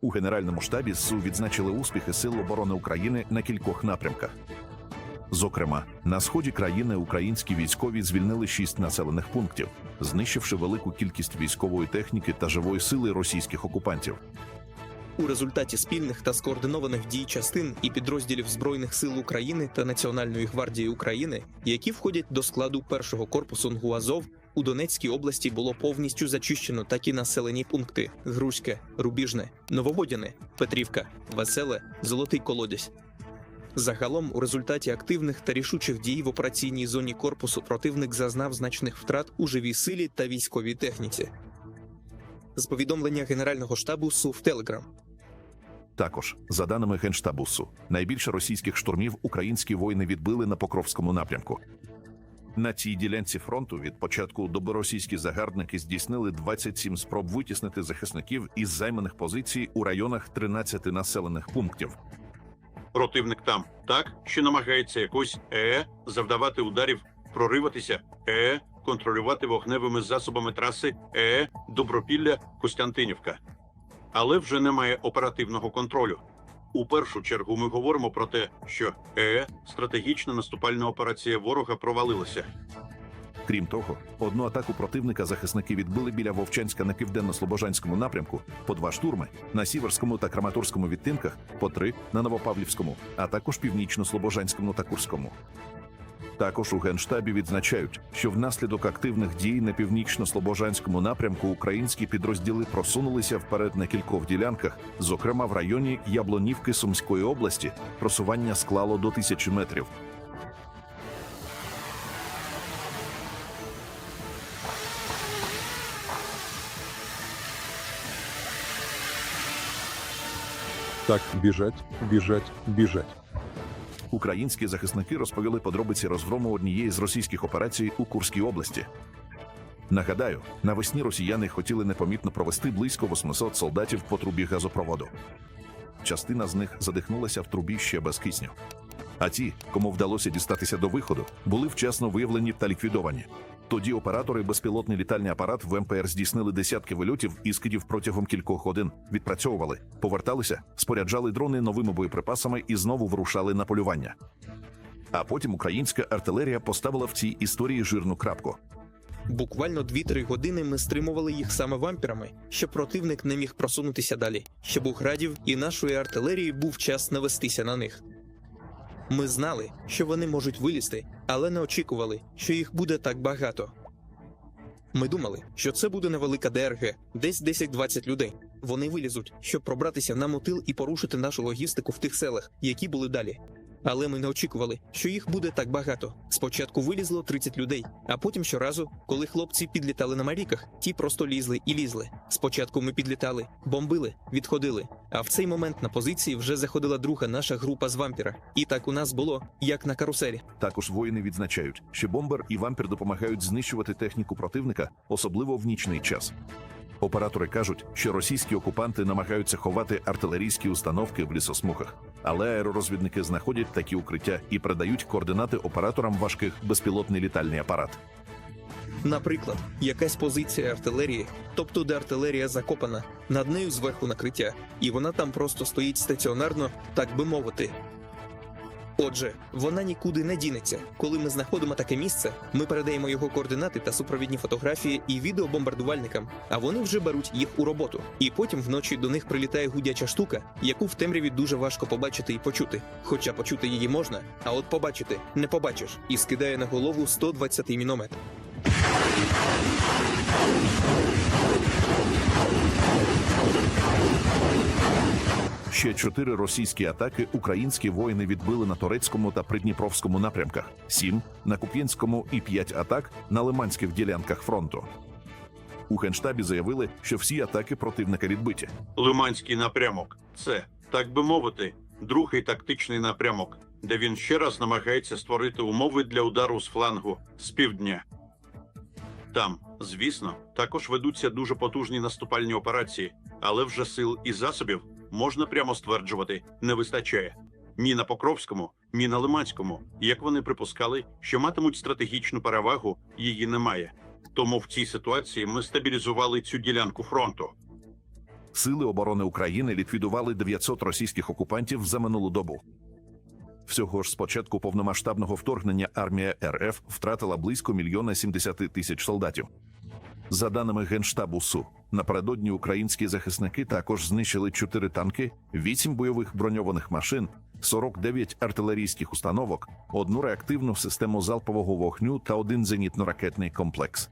У Генеральному штабі ЗСУ відзначили успіхи Сил оборони України на кількох напрямках. Зокрема, на сході країни українські військові звільнили шість населених пунктів, знищивши велику кількість військової техніки та живої сили російських окупантів. У результаті спільних та скоординованих дій частин і підрозділів Збройних сил України та Національної гвардії України, які входять до складу першого корпусу НГУАЗОВ, у Донецькій області було повністю зачищено такі населені пункти: Грузьке, Рубіжне, Нововодяне, Петрівка, Веселе, Золотий Колодязь. Загалом, у результаті активних та рішучих дій в операційній зоні корпусу противник зазнав значних втрат у живій силі та військовій техніці. З повідомлення Генерального штабу СУВ Телеграм. Також, за даними Генштабу СУ, найбільше російських штурмів українські воїни відбили на Покровському напрямку. На цій ділянці фронту від початку доби російські загарбники здійснили 27 спроб витіснити захисників із займаних позицій у районах 13 населених пунктів. Противник там так, що намагається якось е завдавати ударів, прориватися, е контролювати вогневими засобами траси е Добропілля Костянтинівка. Але вже немає оперативного контролю. У першу чергу ми говоримо про те, що е стратегічна наступальна операція ворога провалилася. Крім того, одну атаку противника захисники відбили біля Вовчанська на південно-слобожанському напрямку, по два штурми на Сіверському та Краматорському відтинках, по три на Новопавлівському, а також північно-слобожанському та Курському. Також у генштабі відзначають, що внаслідок активних дій на північно-слобожанському напрямку українські підрозділи просунулися вперед на кількох ділянках, зокрема в районі Яблонівки Сумської області, просування склало до тисячі метрів. Так, біжать, біжать, біжать. Українські захисники розповіли подробиці розгрому однієї з російських операцій у Курській області. Нагадаю, навесні росіяни хотіли непомітно провести близько 800 солдатів по трубі газопроводу. Частина з них задихнулася в трубі ще без кисню. А ті, кому вдалося дістатися до виходу, були вчасно виявлені та ліквідовані. Тоді оператори безпілотний літальний апарат в МПР здійснили десятки вильотів і скидів протягом кількох годин, відпрацьовували, поверталися, споряджали дрони новими боєприпасами і знову вирушали на полювання. А потім українська артилерія поставила в цій історії жирну крапку. Буквально 2-3 години ми стримували їх саме вампірами, щоб противник не міг просунутися далі, щоб у градів і нашої артилерії був час навестися на них. Ми знали, що вони можуть вилізти, але не очікували, що їх буде так багато. Ми думали, що це буде невелика ДРГ, десь 10-20 людей. Вони вилізуть, щоб пробратися на мотил і порушити нашу логістику в тих селах, які були далі. Але ми не очікували, що їх буде так багато. Спочатку вилізло 30 людей, а потім щоразу, коли хлопці підлітали на маріках, ті просто лізли і лізли. Спочатку ми підлітали, бомбили, відходили. А в цей момент на позиції вже заходила друга наша група з вампіра. І так у нас було, як на каруселі. Також воїни відзначають, що бомбер і вампір допомагають знищувати техніку противника, особливо в нічний час. Оператори кажуть, що російські окупанти намагаються ховати артилерійські установки в лісосмухах, але аеророзвідники знаходять такі укриття і передають координати операторам важких безпілотний літальний апарат. Наприклад, якась позиція артилерії, тобто де артилерія закопана, над нею зверху накриття, і вона там просто стоїть стаціонарно, так би мовити. Отже, вона нікуди не дінеться. Коли ми знаходимо таке місце, ми передаємо його координати та супровідні фотографії і відео бомбардувальникам, а вони вже беруть їх у роботу. І потім вночі до них прилітає гудяча штука, яку в темряві дуже важко побачити і почути. Хоча почути її можна, а от побачити не побачиш, і скидає на голову 120 міномет. Ще чотири російські атаки українські воїни відбили на турецькому та придніпровському напрямках, сім на Куп'янському і п'ять атак на лиманських ділянках фронту. У генштабі заявили, що всі атаки противника відбиті. Лиманський напрямок це, так би мовити, другий тактичний напрямок, де він ще раз намагається створити умови для удару з флангу з півдня. Там, звісно, також ведуться дуже потужні наступальні операції, але вже сил і засобів можна прямо стверджувати не вистачає. Ні на Покровському, ні на Лиманському, як вони припускали, що матимуть стратегічну перевагу, її немає. Тому в цій ситуації ми стабілізували цю ділянку фронту. Сили оборони України ліквідували 900 російських окупантів за минулу добу. Всього ж з початку повномасштабного вторгнення армія РФ втратила близько мільйона 70 тисяч солдатів. За даними Генштабу СУ, напередодні українські захисники також знищили 4 танки, 8 бойових броньованих машин, 49 артилерійських установок, одну реактивну систему залпового вогню та один зенітно-ракетний комплекс.